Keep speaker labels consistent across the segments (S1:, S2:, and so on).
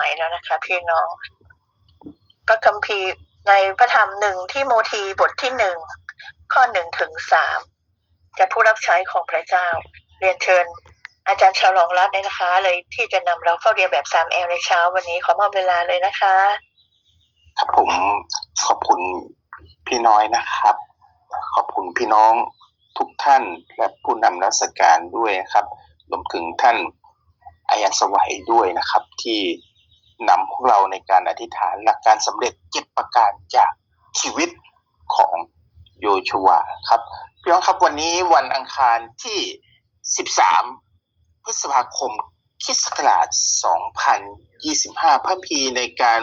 S1: มัยแล้วนะคะ พี่น้อง พระคัมภีร์ในพระธรรมหนึ่งที่โมธีบทที่หนึ่งข้อหนึ่งถึงสามจะผู้รับใช้ของพระเจ้า เรียนเชิญ อาจารย์ฉลองรัตน์เลยนะคะ เลยที่จะนำเราเข้าเรียนแบบสามแอลในเช้าวันนี้ขอมอบเวลาเลยนะคะ
S2: ครับผมขอบคุณพี่น้อยนะครับ ขอบคุณพี่น้องทุกท่านและผู้นำรัศการด้วยนะครับรวมถึงท่านอายันสวัยด้วยนะครับ ที่ นำพวกเราในการอธิษฐานหลักการสำเร็จเจ็ดประการจากชีวิตของโยชัวครับพี่น้องครับวันนี้วันอังคารที่ 13 พฤษภาคมคิสต์ศักราช2025 พระพีในการ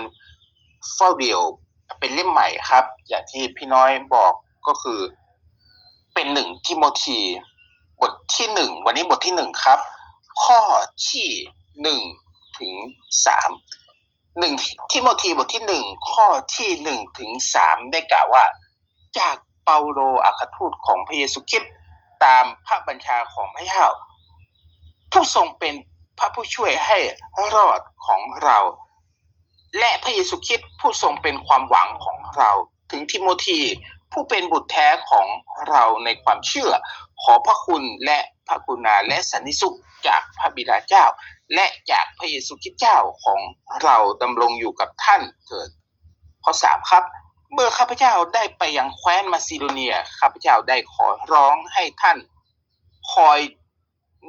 S2: เฝ้าเดี่ยวเป็นเล่มใหม่ครับ อย่างที่พี่น้อยบอกก็คือเป็นหนึ่งทิโมธีบทที่หนึ่งวันนี้บทที่หนึ่งครับ ข้อที่หนึ่งถึงสาม หนึ่งทิโมธีบทที่หนึ่งข้อที่หนึ่งถึงสามได้กล่าวว่า จากเปาโลอัครทูตของพระเยซูคริสต์ตามพระบัญชาของพระเจ้าผู้ทรงเป็นพระผู้ช่วยให้รอดของเรา และพระเยซูคริสต์ผู้ทรงเป็นความหวังของเรา ถึงทิโมธีผู้เป็นบุตรแท้ของเราในความเชื่อ ขอพระคุณและพระกุณาและสันติสุขจากพระบิดาเจ้า และจากพระเยซูคริสต์เจ้าของเราดำรงอยู่กับท่านเถิดข้อสามครับ เมื่อข้าพเจ้าได้ไปยังแคว้นมาซิโดเนียข้าพเจ้าได้ขอร้องให้ท่าน คอย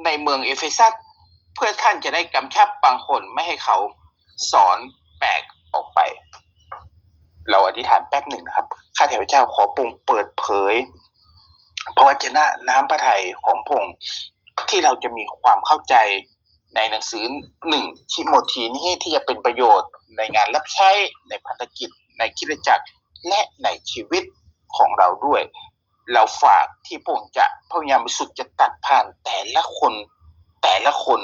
S2: ในเมืองเอเฟซัสเพื่อท่านจะได้กำชับบางคนไม่ให้เขาสอนแปลกออกไป เราอธิษฐานแป๊บหนึ่งนะครับข้าแต่พระเจ้าขอปรุงเปิดเผยพระวจนะน้ำพระทัยของพงค์ที่เราจะมีความเข้าใจ ในหนังสือหนึ่งทิโมธีนี้ที่จะเป็นประโยชน์ในงานรับใช้ในภารกิจในคริสตจักรและในชีวิตของเราด้วย เราฝากที่พระองค์จะพยายามสุดจะตัดผ่านแต่ละคนแต่ละคน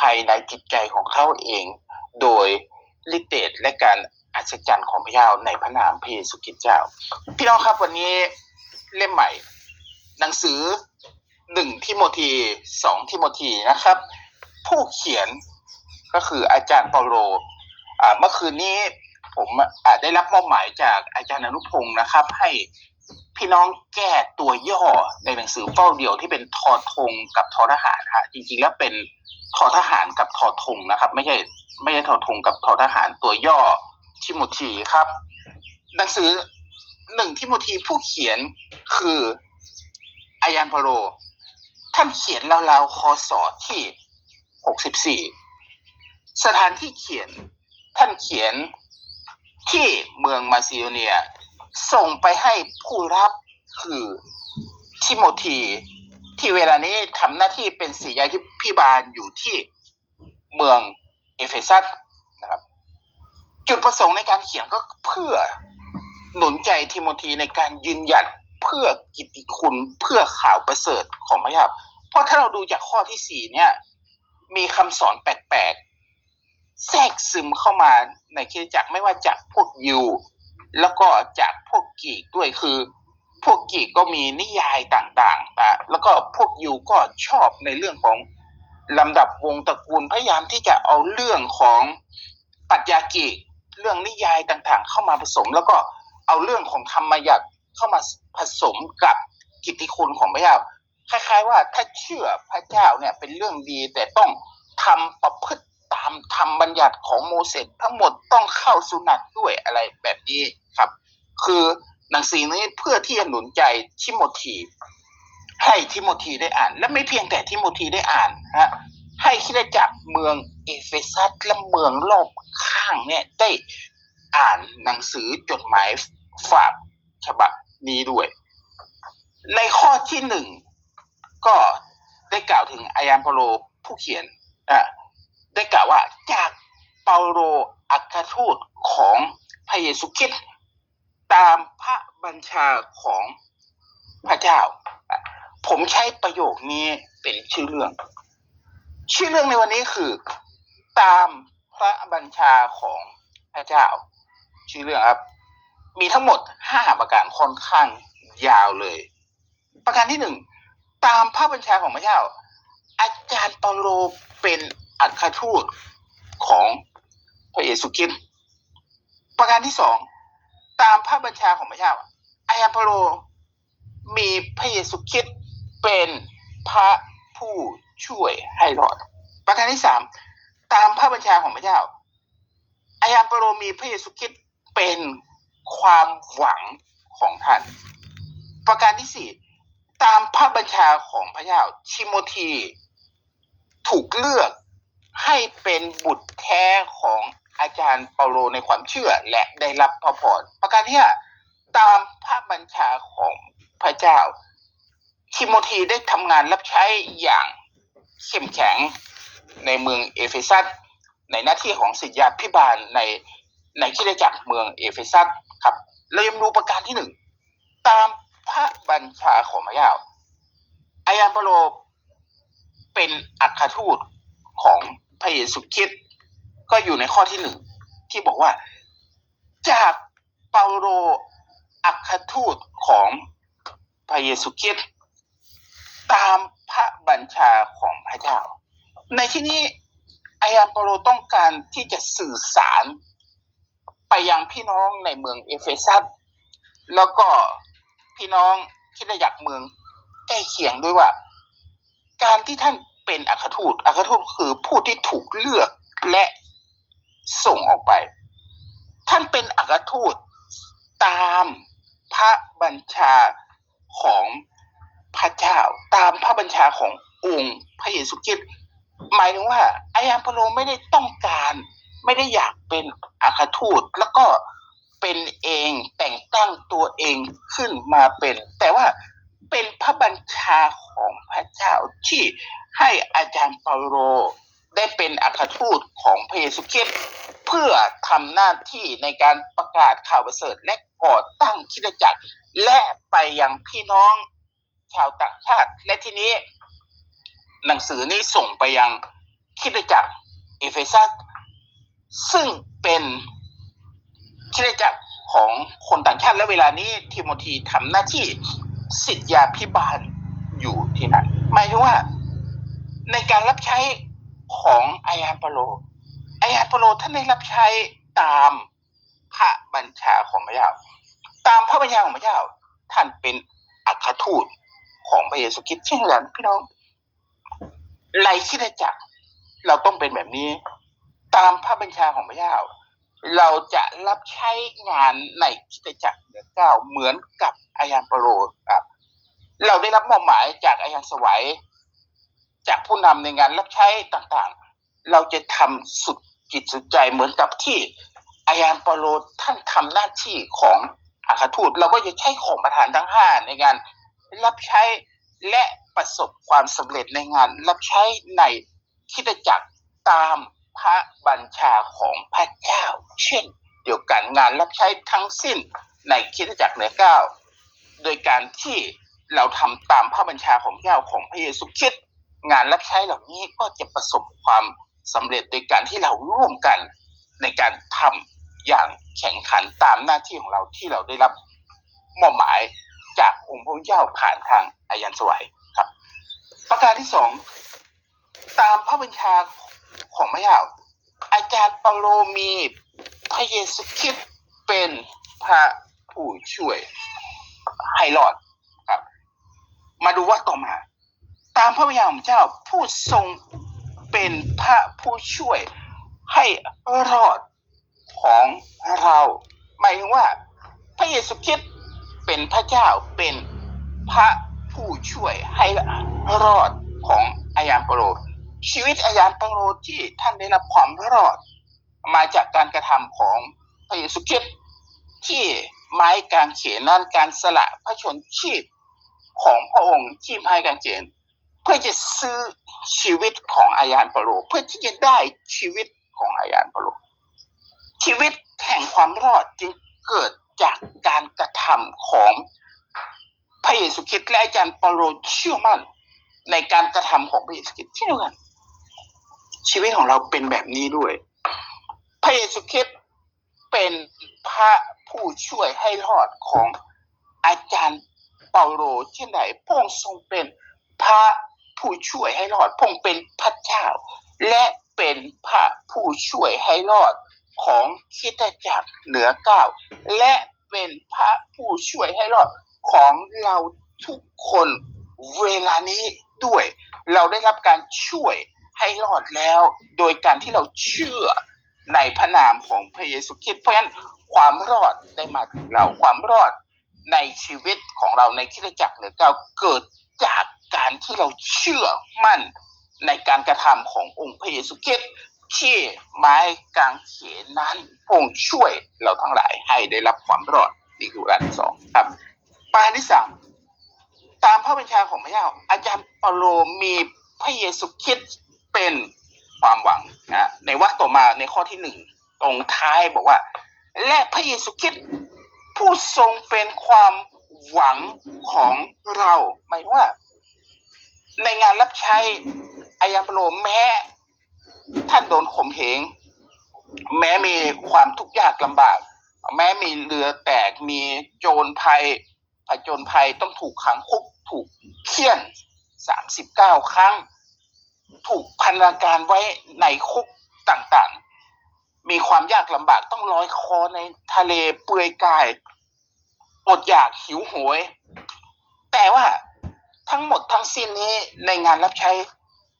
S2: ภายในจิตใจของเขาเอง โดยฤทธิเดและการอัศจรรย์ของพระเจ้าในพระนามพระเยซูคริสต์เจ้า พี่น้องครับวันนี้เล่มใหม่ หนังสือหนึ่งทิโมธีสองทิโมธีนะครับ ผู้เขียนก็คืออาจารย์เปาโลเมื่อคืนนี้ผมได้รับมอบหมายจากอาจารย์อนุพงศ์นะครับ ให้พี่น้องแก้ตัวย่อในหนังสือเฝ้าเดี่ยวที่เป็นทอทงกับทอทหารฮะจริงๆแล้วเป็นทอทหารกับทอทงนะครับ ไม่ใช่ไม่ใช่ทอทงกับทอทหารตัวย่อทิโมธีครับ หนังสือหนึ่งทิโมธีผู้เขียนคืออายันพโลท่านเขียนราวๆคศที่ หกสิบสี่สถานที่เขียนท่านเขียนที่เมืองมาซิโดเนีย ส่งไปให้ผู้รับคือทิโมธีที่เวลานี้ทำหน้าที่เป็นศิยาพิบาลอยู่ที่เมืองเอเฟซัสนะครับ จุดประสงค์ในการเขียนก็เพื่อหนุนใจทิโมธีในการยืนหยัดเพื่อกิตติคุณเพื่อข่าวประเสริฐของพระเจ้าเพราะถ้าเราดูจากข้อที่สี่เนี่ย มีคำสอนแปลกๆแทรกซึมเข้ามาในคริสตจักรไม่ว่าจากพวกยิวแล้วก็จากพวกกีกด้วยคือ พวกกีกก็มีนิยายต่างๆนะแล้วก็พวกยิวก็ชอบในเรื่องของลำดับวงตระกูลพยายามที่จะเอาเรื่องของปรัชญากิเรื่องนิยายต่างๆ เข้ามาผสม แล้วก็เอาเรื่องของธรรมยัติเข้ามาผสมกับกิตติคุณของพระเจ้า คล้ายๆว่าถ้าเชื่อพระเจ้าเนี่ยเป็นเรื่องดีแต่ต้องทำประพฤติตามธรรมบัญญัติของโมเสสทั้งหมดต้องเข้าสุนัตด้วยอะไรแบบนี้ครับ คือหนังสือนี้เพื่อที่จะหนุนใจทิโมธีให้ทิโมธีได้อ่าน และไม่เพียงแต่ทิโมธีได้อ่านฮะให้คิดจักรเมืองเอเฟซัสและเมืองรอบข้างเนี่ยได้อ่านหนังสือจดหมายฝากฉบับนี้ด้วย ในข้อที่หนึ่ง ก็ได้กล่าวถึงอายันเปาโลผู้เขียนอได้กล่าวว่าจากเปาโลอัครทูตของพระเยซูคริสต์ตามพระบัญชาของพระเจ้า ผมใช้ประโยคนี้เป็นชื่อเรื่อง ชื่อเรื่องในวันนี้คือ ตามพระบัญชาของพระเจ้า ชื่อเรื่องครับ มีทั้งหมดห้าประการค่อนข้างยาวเลย ประการที่หนึ่ง ตามพระบัญชาของพระเจ้า อาจารย์เปาโลเป็นอัครทูตของพระเยซูคริสต์ประการที่สองตามพระบัญชาของพระเจ้าอายันเปโลมีพระเยซูคริสต์เป็นพระผู้ช่วยให้รอด ประการที่สามตามพระบัญชาของพระเจ้าอายันเปโลมีพระเยซูคริสต์เป็นความหวังของท่าน ประการที่สี่ ตามพระบัญชาของพระเจ้าทิโมธีถูกเลือกให้เป็นบุตรแท้ของอาจารย์เปาโลในความเชื่อและได้รับพระพรประการที่ตามพระบัญชาของพระเจ้าทิโมธีได้ทำงานรับใช้อย่างเข้มแข็งในเมืองเอเฟซัสในหน้าที่ของศิษยาพิบาลในในคริสตจักเมืองเอเฟซัสครับเรายังดูประการที่หนึ่งตาม พระบัญชาของพระเจ้าอายันเปโลเป็นอัครทูตของพระเยซูคริสต์ก็อยู่ในข้อที่หนึ่งที่บอกว่า จากเปาโลอัครทูตของพระเยซูคริสต์ตามพระบัญชาของพระเจ้า ในที่นี้อายันเปโลต้องการที่จะสื่อสารไปยังพี่น้องในเมืองเอเฟซัสแล้วก็ พี่น้องที่ได้จากเมืองใกล้เคียงด้วยว่า การที่ท่านเป็นอัครทูตอัครทูตคือผู้ที่ถูกเลือกและส่งออกไป ท่านเป็นอัครทูตตามพระบัญชาของพระเจ้า ตามพระบัญชาขององค์พระเยซูคริสต์หมายถึงว่าอายันพโลไม่ได้ต้องการ ไม่ได้อยากเป็นอัครทูตแล้วก็ เป็นเองแต่งตั้งตัวเองขึ้นมาเป็น แต่ว่าเป็นพระบัญชาของพระเจ้าที่ให้อาจารย์เปาโลได้เป็นอัครทูตของพระเยซูคริสต์เพื่อทำหน้าที่ในการประกาศข่าวประเสริฐและก่อตั้งคริสตจักร และไปยังพี่น้องชาวต่างชาติ และทีนี้ หนังสือนี้ส่งไปยังคริสตจักรเอเฟซัสซึ่งเป็น คริสตจักรของคนต่างชาติและเวลานี้ทิโมธีทำหน้าที่สิทธยาพิบาลอยู่ที่นั่นหมายถึงว่า ในการรับใช้ของอายานเปโลอายานเปโลท่านได้รับใช้ตามพระบัญชาของพระเจ้า ตามพระบัญชาของพระเจ้า ท่านเป็นอัครทูตของพระเยซูคริสต์เช่นกันพี่น้องไรคิดจักรเราต้องเป็นแบบนี้ ตามพระบัญชาของพระเจ้า เราจะรับใช้งานในคิดจักรเหนือเก้าเหมือนกับอายานปโลครับ เราได้รับมอบหมายจากอายันสวัยจากผู้นำในงานรับใช้ต่างๆ เราจะทำสุดจิตสุดใจเหมือนกับที่อายันปโลท่านทำหน้าที่ของอาคาทูตเราก็จะใช้ของประธานทั้งห้าในงานรับใช้และประสบความสำเร็จในงาน รับใช้ในคิดจักรตาม พระบัญชาของพระเจ้า เช่น เดียวกันงานรับใช้ทั้งสิ้นในคิดจักรเหนือเก้าโดยการที่เราทำตามพระบัญชาของเจ้าของพระเยซูคริสต์งานรับใช้เหล่านี้ก็จะประสบความสำเร็จโดยการที่เราร่วมกันในการทำอย่างแข่งขันตามหน้าที่ของเราที่เราได้รับมอบหมายจากองค์พระเจ้าผ่านทางอายันสวัยครับ ประการที่สองตามพระบัญชา ของพระเจ้าอาจารย์เปาโลมีพระเยซูคริสต์เป็นพระผู้ช่วยให้รอดครับ มาดูว่าต่อมา ตามพระวิญญาณของเจ้าผู้ทรงเป็นพระผู้ช่วยให้รอดของเราหมายถึงว่าพระเยซูคริสต์เป็นพระเจ้าเป็นพระผู้ช่วยให้รอดของอายานเปโล ชีวิตอายานเปโลที่ท่านได้รับความรอด มาจากการกระทำของพระเยซูคริสต์ที่ไม้กางเขนนั้นการสละพระชนชีพของพระองค์ที่ไม้กางเขนเพื่อจะซื้อชีวิตของอายานเปโลเพื่อที่จะได้ชีวิตของอายานเปโลชีวิตแห่งความรอดจึงเกิดจากการกระทำของพระเยซูคริสต์และอาจารย์เปโลเชื่อมั่นในการกระทำของพระเยซูคริสต์เช่นเดียวกัน ชีวิตของเราเป็นแบบนี้ด้วย พระเยซูคริสต์เป็นพระผู้ช่วยให้รอดของอาจารย์เปาโลเช่นใดพระองค์ทรงเป็นพระผู้ช่วยให้รอดพระองค์เป็นพระเจ้า และเป็นพระผู้ช่วยให้รอดของคิดจักรเหนือเก้าและเป็นพระผู้ช่วยให้รอดของเราทุกคนเวลานี้ด้วย เราได้รับการช่วย ให้รอดแล้ว โดยการที่เราเชื่อในพระนามของพระเยซูคริสต์เพราะฉะนั้นความรอดได้มาถึงเราความรอดในชีวิตของเราในคริสตจักรเหนือเก้าเกิดจากการที่เราเชื่อมั่นในการกระทำขององค์พระเยซูคริสต์ที่ไม้กางเขนนั้นพงช่วยเราทั้งหลายให้ได้รับความรอดนี่คือประการที่สองครับประการที่สามตามพระบัญชาของพระเจ้าอาจารย์เปาโลมีพระเยซูคริสต์ เป็นความหวังนะในวรรคต่อมาในข้อที่หนึ่งตรงท้ายบอกว่า และพระเยซูคริสต์ผู้ทรงเป็นความหวังของเราหมายว่า ในงานรับใช้อายาปโลแม้ ท่านโดนข่มเหงแม้มีความทุกข์ยากลำบาก แม้มีเรือแตกมีโจรภัยผจญภัยต้องถูกขังคุกถูกเคี่ยนสามสิบเก้าครั้ง ถูกพันธาการไว้ในคุกต่างๆ มีความยากลำบากต้องลอยคอในทะเลเปลือยกาย อดอยากหิวโหยแต่ว่าทั้งหมดทั้งสิ้นนี้ในงานรับใช้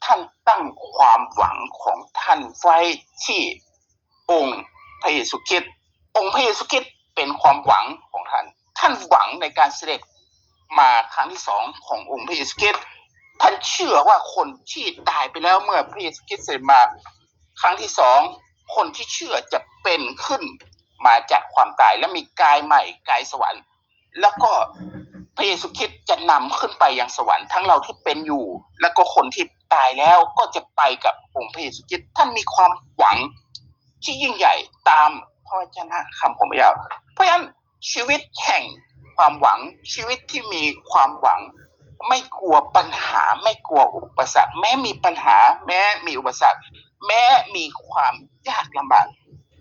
S2: ท่านตั้งความหวังของท่านไว้ที่องค์พระเยซูคริสต์องค์พระเยซูคริสต์เป็นความหวังของท่าน ท่านหวังในการเสด็จมาครั้งที่สองขององค์พระเยซูคริสต์ ท่านเชื่อว่าคนที่ตายไปแล้วเมื่อพระเยซูคริสต์เสด็จมาครั้งที่สองคนที่เชื่อจะเป็นขึ้นมาจากความตายและมีกายใหม่กายสวรรค์ แล้วก็พระเยซูคริสต์จะนำขึ้นไปยังสวรรค์ทั้งเราที่เป็นอยู่ แล้วก็คนที่ตายแล้วก็จะไปกับองค์พระเยซูคริสต์ท่านมีความหวังที่ยิ่งใหญ่ตามพระวจนะคำของพระเจ้าเพราะฉะนั้นชีวิตแห่งความหวังชีวิตที่มีความหวัง ไม่กลัวปัญหาไม่กลัวอุปสรรค แม้มีปัญหา แม้มีอุปสรรค แม้มีความยากลำบาก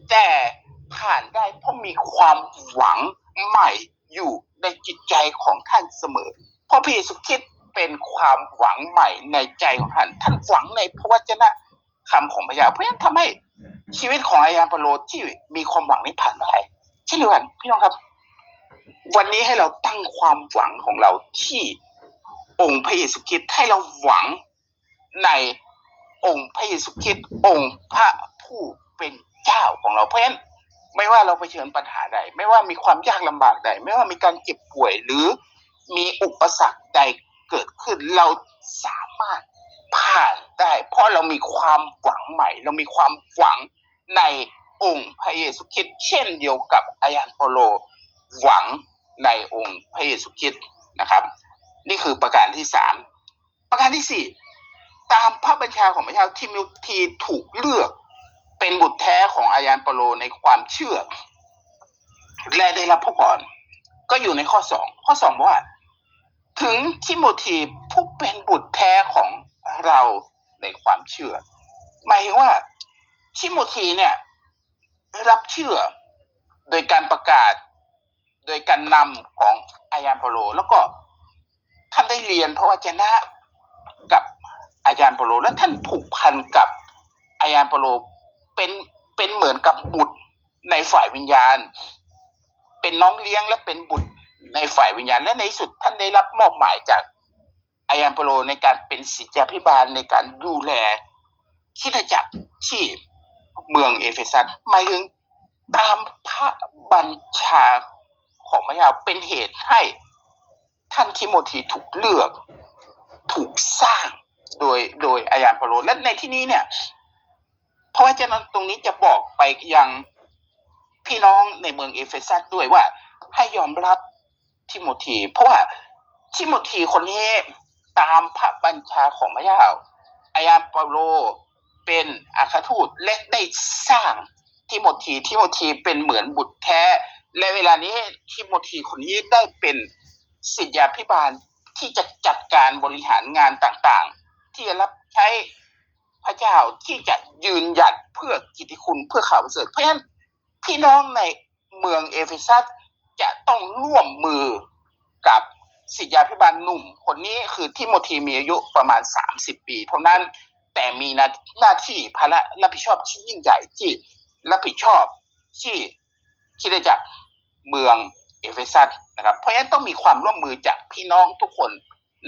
S2: แต่ผ่านได้เพราะมีความหวังใหม่อยู่ในจิตใจของท่านเสมอ เพราะพระเยซูคริสต์เป็นความหวังใหม่ในใจของท่าน ท่านหวังในพระวจนะคำของพระเจ้าเพราะฉะนั้นทำให้ชีวิตของอายาปโลที่มีความหวังนี้ผ่านได้เช่นเดียวกันพี่น้องครับ วันนี้ให้เราตั้งความหวังของเราที่ องค์พระเยซูคริสต์ให้เราหวังในองค์พระเยซูคริสต์องค์พระผู้เป็นเจ้าของเราเพราะฉะนั้นไม่ว่าเราเผชิญปัญหาใด ไม่ว่ามีความยากลำบากใด ไม่ว่ามีการเจ็บป่วยหรือมีอุปสรรคใดเกิดขึ้นเราสามารถผ่านได้ เพราะเรามีความหวังใหม่ เรามีความหวังในองค์พระเยซูคริสต์เช่นเดียวกับอายันโปโลหวังในองค์พระเยซูคริสต์นะครับ นี่คือประการที่สามประการที่สี่ตามพระบัญชาของพระเจ้าทิโมธีถูกเลือก เป็นบุตรแท้ของอายันเปโลในความเชื่อ และได้รับพระพรก็อยู่ในข้อสองข้อสองบอกว่า ถึงทิโมธีผู้เป็นบุตรแท้ของเราในความเชื่อ หมายว่าทิโมธีเนี่ยรับเชื่อโดยการประกาศ โดยการนำของอายันเปโลแล้วก็ ท่านได้เรียนพระวจนะกับอาจารย์เปโลและท่านผูกพันกับอาจารย์เปโลเป็นเป็นเหมือนกับบุตรในฝ่ายวิญญาณ เป็นน้องเลี้ยงและเป็นบุตรในฝ่ายวิญญาณ และในสุดท่านได้รับมอบหมายจากอายันเปโลในการเป็นศิษยาภิบาลในการดูแลคิดจักรที่เมืองเอเฟซัสหมายถึงตามพระบัญชาของพระเจ้าเป็นเหตุให้ ท่านทิโมธีถูกเลือก ถูกสร้างโดยโดยอายันเปโลและในที่นี้เนี่ย เพราะว่าจะนั้นตรงนี้จะบอกไปยังพี่น้องในเมืองเอเฟซัสด้วยว่า ให้ยอมรับทิโมธี เพราะว่าทิโมธีคนนี้ตามพระบัญชาของพระเจ้าอายานเปโลเป็นอาคาทูตและได้สร้างทิโมธีทิโมธีเป็นเหมือนบุตรแท้ และเวลานี้ทิโมธีคนนี้ได้เป็น ศิษยาภิบาลที่จะจัดการบริหารงานต่างๆ ที่จะรับใช้พระเจ้าที่จะยืนหยัดเพื่อกิตติคุณเพื่อข่าวประเสริฐเพราะฉะนั้นพี่น้องในเมืองเอเฟซัสจะต้องร่วมมือกับศิษยาภิบาลหนุ่ม คนนี้คือทิโมธีมีอายุประมาณ 30 ปี เท่านั้นแต่มีหน้าหน้าที่ภาระรับผิดชอบที่ยิ่งใหญ่ที่รับผิดชอบที่คิดจักเมือง เอเฟซัสนะครับ เพราะฉะนั้นต้องมีความร่วมมือจากพี่น้องทุกคน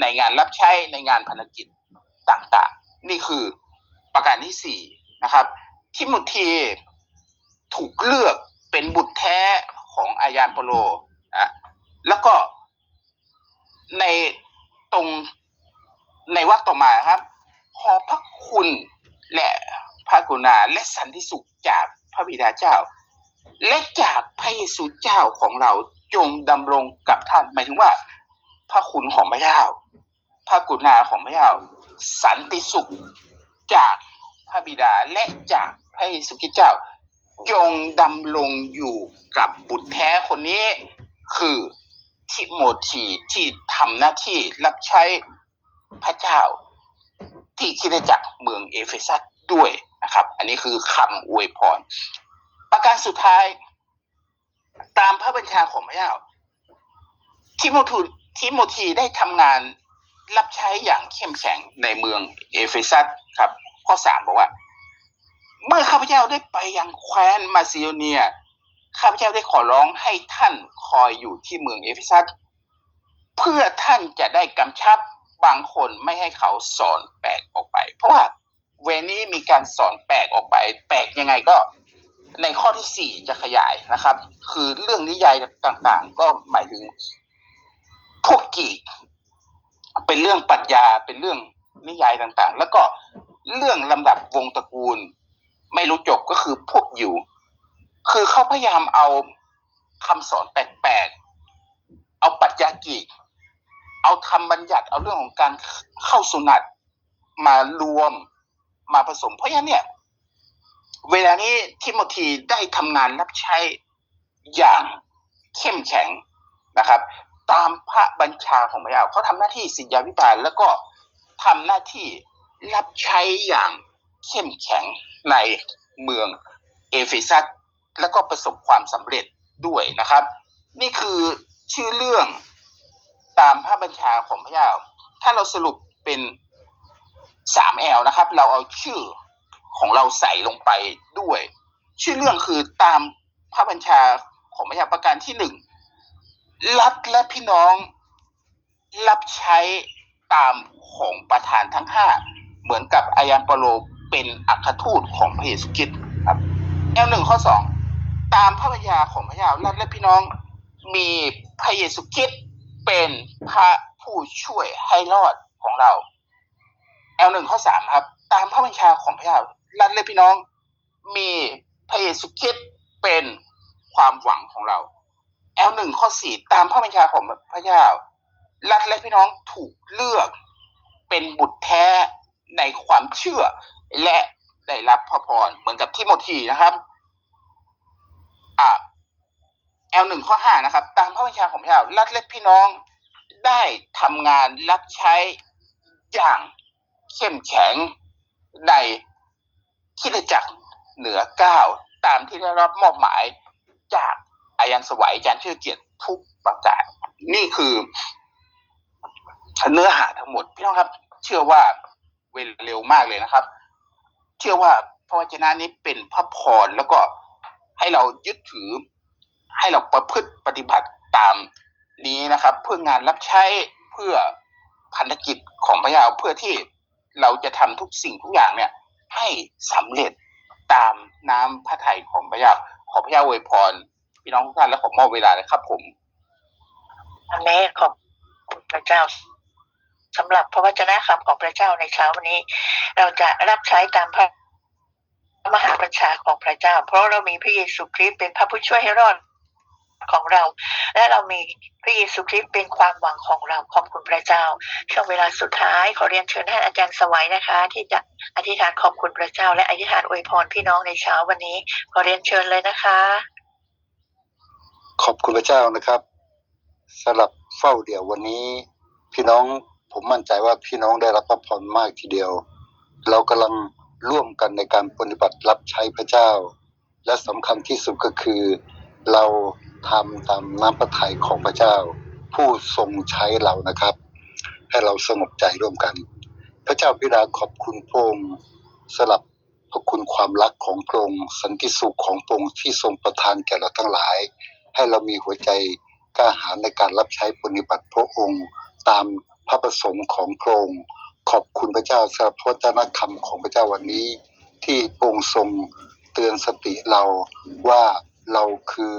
S2: ในงานรับใช้ในงานพันธกิจต่างๆ นี่คือประการที่สี่นะครับทิโมธีถูกเลือกเป็นบุตรแท้ของอายานโปโลนะแล้วก็ในตรงในวรรคต่อมาครับ ขอพระคุณและพระกรุณาและสันติสุขจากพระบิดาเจ้า และจากพระเยซูเจ้าของเรา จงดำรงกับท่านหมายถึงว่า พระคุณของพระเจ้าพระกรุณาของพระเจ้าสันติสุขจากพระบิดาและจากพระเยซูคริสต์เจ้า จงดำรงอยู่กับบุตรแท้คนนี้ คือทิโมธีที่ทำหน้าที่รับใช้พระเจ้า ที่คิดจักเมืองเอเฟซัสด้วยนะครับ อันนี้คือคำอวยพร ประการสุดท้าย ญชาของพระเจ้าทิโมธีทิโมธีได้ทำงานรับใช้อย่างเข้มแข็งในเมืองเอเฟซัสครับ ข้อสามบอกว่า เมื่อข้าพเจ้าได้ไปยังแคว้นมาซิโดเนียข้าพเจ้าได้ขอร้องให้ท่านคอยอยู่ที่เมืองเอเฟซัสเพื่อท่านจะได้กำชับบางคนไม่ให้เขาสอนแปลกออกไป เพราะว่าเวนี้มีการสอนแปลกออกไป แปลกยังไงก็ ในข้อที่สี่จะขยายนะครับ คือเรื่องนิยายต่างๆ ก็หมายถึงพวกกีกเป็นเรื่องปรัชญาเป็นเรื่องนิยายต่างๆ แล้วก็เรื่องลำดับวงตระกูล ไม่รู้จบก็คือพวกอยู่ คือเขาพยายามเอาคำสอนแปลกๆเอาปรัชญากีกเอาคำบัญญัติเอาเรื่องของการเข้าสุนัตมารวมมาผสม เพราะฉะนั้นเนี่ย เวลานี้ทิโมธีได้ทำงานรับใช้อย่างเข้มแข็งนะครับ ตามพระบัญชาของพระเจ้าเขาทำหน้าที่ศิยาวิบาลแล้วก็ทำหน้าที่รับใช้อย่างเข้มแข็งในเมืองเอเฟซัสแล้วก็ประสบความสำเร็จด้วยนะครับ นี่คือชื่อเรื่องตามพระบัญชาของพระเจ้า ถ้าเราสรุปเป็นสามแอลนะครับ เราเอาชื่อ ของเราใส่ลงไปด้วย ชื่อเรื่องคือตามพระบัญชาของพระเจ้าประการที่หนึ่งรัฐและพี่น้องรับใช้ตามของประธานทั้งห้าเหมือนกับอายานเปโลเป็นอัครทูตของพระเยซูคริสต์ครับแอลหนึ่งข้อสองตามพระบัญชาของพระเจ้ารัฐและพี่น้องมีพระเยซูคริสต์เป็นพระผู้ช่วยให้รอดของเราแอลหนึ่งข้อสามครับ ตามพระบัญชาของพระเจ้า รัฐและพี่น้อง มีพระเยซูคริสต์เป็นความหวังของเราแอลหนึ่งข้อสี่ตามพระบัญชาของพระเจ้ารัฐและพี่น้องถูกเลือกเป็นบุตรแท้ในความเชื่อ และได้รับพระพรเหมือนกับทิโมธีนะครับ อ่าแอลหนึ่งข้อห้านะครับ ตามพระบัญชาของพระเจ้ารัฐและพี่น้องได้ทำงานรับใช้อย่างเข้มแข็งใน คิดจักเหนือเก้าตามที่ได้รับมอบหมายจากอายันสวัยอาจารย์ชื่อเกียรติทุกประการนี่คือเนื้อหาทั้งหมดพี่น้องครับ เชื่อว่าเวลเร็วมากเลยนะครับ เชื่อว่าพระวจนะนี้เป็นพระพรแล้วก็ให้เรายึดถือ ให้เราประพฤติปฏิบัติตามนี้นะครับ เพื่องานรับใช้เพื่อพันธกิจของพระเจ้าเพื่อที่เราจะทำทุกสิ่งทุกอย่างเนี่ย ให้สำเร็จตามน้ำพระทัยของพระเจ้าขอพระเจ้าอวยพรพี่น้องทุกท่านและขอมอบเวลาเลยครับ ผม
S1: อันนี้ขอบคุณพระเจ้าสำหรับพระวจนะคำของพระเจ้าในเช้าวันนี้ เราจะรับใช้ตามพระมหาประชาของพระเจ้า เพราะเรามีพระเยซูคริสต์เป็นพระผู้ช่วยให้รอด ของเรา และเรามีพระเยซูคริสต์เป็นความหวังของเราขอบคุณพระเจ้า ช่วงเวลาสุดท้ายขอเรียนเชิญท่านอาจารย์สวัยนะคะ ที่จะอธิษฐานขอบคุณพระเจ้า และอธิษฐานอวยพรพี่น้องในเช้าวันนี้ ขอเรียนเชิญเลยนะคะ
S3: ขอบคุณพระเจ้านะครับสำหรับเฝ้าเดี่ยววันนี้ พี่น้องผมมั่นใจว่าพี่น้องได้รับพระพรมากทีเดียว เรากำลังร่วมกันในการปฏิบัติรับใช้พระเจ้า และสำคัญที่สุดก็คือ เรา ทำตามน้ำพระทัยของพระเจ้า ผู้ทรงใช้เรานะครับ ให้เราสงบใจร่วมกัน พระเจ้าพิดาขอบคุณพระองค์สำหรับพระคุณความรักของพระองค์สันติสุขของพระองค์ที่ทรงประทานแก่เราทั้งหลาย ให้เรามีหัวใจกล้าหาญในการรับใช้ปฏิบัติพระองค์ตามพระประสงค์ของพระองค์ขอบคุณพระเจ้าสำหรับพระวจนคำของพระเจ้าวันนี้ ที่พระองค์ทรงเตือนสติเราว่าเราคือ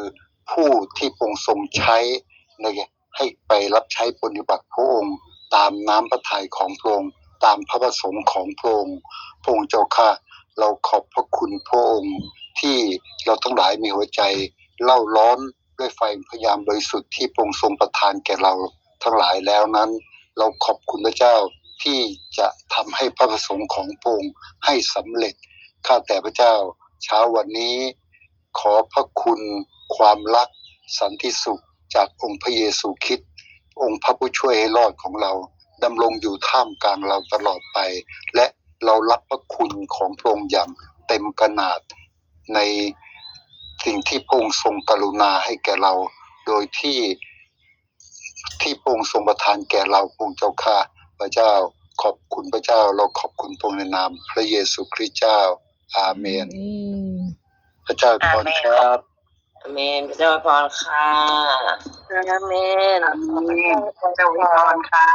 S3: ผู้ที่พระองค์ทรงใช้ในให้ไปรับใช้ปฏิบัติพระองค์ตามน้ำพระทัยของพระองค์ตามพระประสงค์ของพระองค์พระองค์เจ้าค่ะเราขอบพระคุณพระองค์ที่เราทั้งหลายมีหัวใจเล่าร้อนด้วยไฟพยายามบริสุทธิ์ที่พระองค์ทรงประทานแก่เราทั้งหลายแล้วนั้น เราขอบคุณพระเจ้าที่จะทำให้พระประสงค์ของพระองค์ให้สำเร็จข้าแต่พระเจ้าเช้าวันนี้ ขอพระคุณความรักสันติสุขจากองค์พระเยซูคริสต์องค์พระผู้ช่วยให้รอดของเราดำรงอยู่ท่ามกลางเราตลอดไป และเรารับพระคุณของพระองค์อย่างเต็มขนาดในสิ่งที่พระองค์ทรงกรุณาให้แก่เรา โดยที่ที่พระองค์ทรงประทานแก่เราพระองค์เจ้าข้าพระเจ้าขอบคุณพระเจ้า เราขอบคุณพระองค์ในนาม พระเยซูคริสต์เจ้าอาเมน พระเจ้าพรครับ
S4: อาเมนพระเจ้าอวยพรค่ะ
S1: อาเมน
S2: อาเมนพระเจ้าอวยพรค่ะ